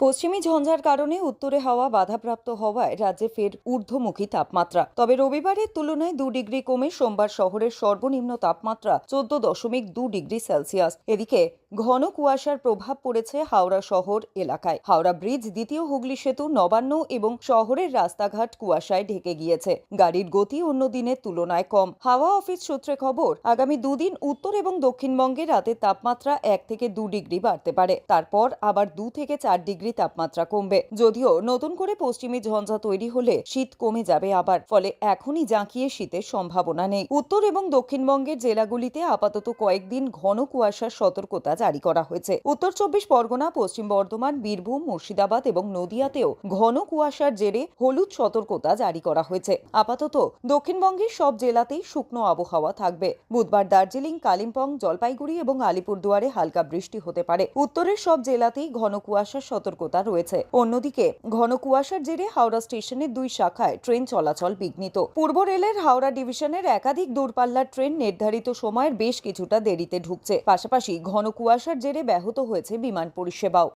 পশ্চিমী ঝঞ্ঝার কারণে উত্তরে হাওয়া বাধাপ্রাপ্ত হওয়ায় রাজ্যে ফের ঊর্ধ্বমুখী তাপমাত্রা। তবে রবিবারের তুলনায় দু ডিগ্রি কমে সোমবার শহরের সর্বনিম্ন তাপমাত্রা চোদ্দ দশমিক দু ডিগ্রি সেলসিয়াস। এদিকে ঘন কুয়াশার প্রভাব পড়েছে হাওড়া শহর এলাকায়। হাওড়া ব্রিজ, দ্বিতীয় হুগলি সেতু, নবান্ন এবং শহরের রাস্তাঘাট কুয়াশায় ঢেকে গিয়েছে। গাড়ির গতি অন্য দিনের তুলনায় কম। হাওয়া অফিস সূত্রে খবর, আগামী দুদিন উত্তর এবং দক্ষিণবঙ্গে রাতে তাপমাত্রা এক থেকে দু ডিগ্রি বাড়তে পারে। তারপর আবার দু থেকে চার ডিগ্রি তাপমাত্রা কমবে। যদিও নতুন করে পশ্চিমী ঝঞ্ঝা তৈরি হলে শীত কমে যাবে আবার, ফলে এখনই জাঁকিয়ে শীতের সম্ভাবনা নেই। উত্তর এবং দক্ষিণবঙ্গের জেলাগুলিতে আপাতত কয়েকদিন ঘন কুয়াশার সতর্কতা জারি করা হয়েছে। উত্তর চব্বিশ পরগনা, পশ্চিম বর্ধমান, বীরভূম, মুর্শিদাবাদ এবং নদিয়াতেও ঘন কুয়াশার জেরে হলুদ সতর্কতা জারি করা হয়েছে। আপাতত দক্ষিণবঙ্গের সব জেলাতেই শুকনো আবহাওয়া থাকবে। বুধবার দার্জিলিং, কালিম্পং, জলপাইগুড়ি এবং আলিপুরদুয়ারে হালকা বৃষ্টি হতে পারে। উত্তরের সব জেলাতেই ঘন কুয়াশার সতর্কতা রয়েছে। অন্যদিকে ঘন কুয়াশার জেরে হাওড়া স্টেশনের দুই শাখায় ট্রেন চলাচল বিঘ্নিত। পূর্ব রেলের হাওড়া ডিভিশনের একাধিক দূরপাল্লার ট্রেন নির্ধারিত সময়ের বেশ কিছুটা দেরিতে ঢুকছে। পাশাপাশি ঘন কুয়াশার জেরে ব্যাহত হয়েছে বিমান পরিষেবাও।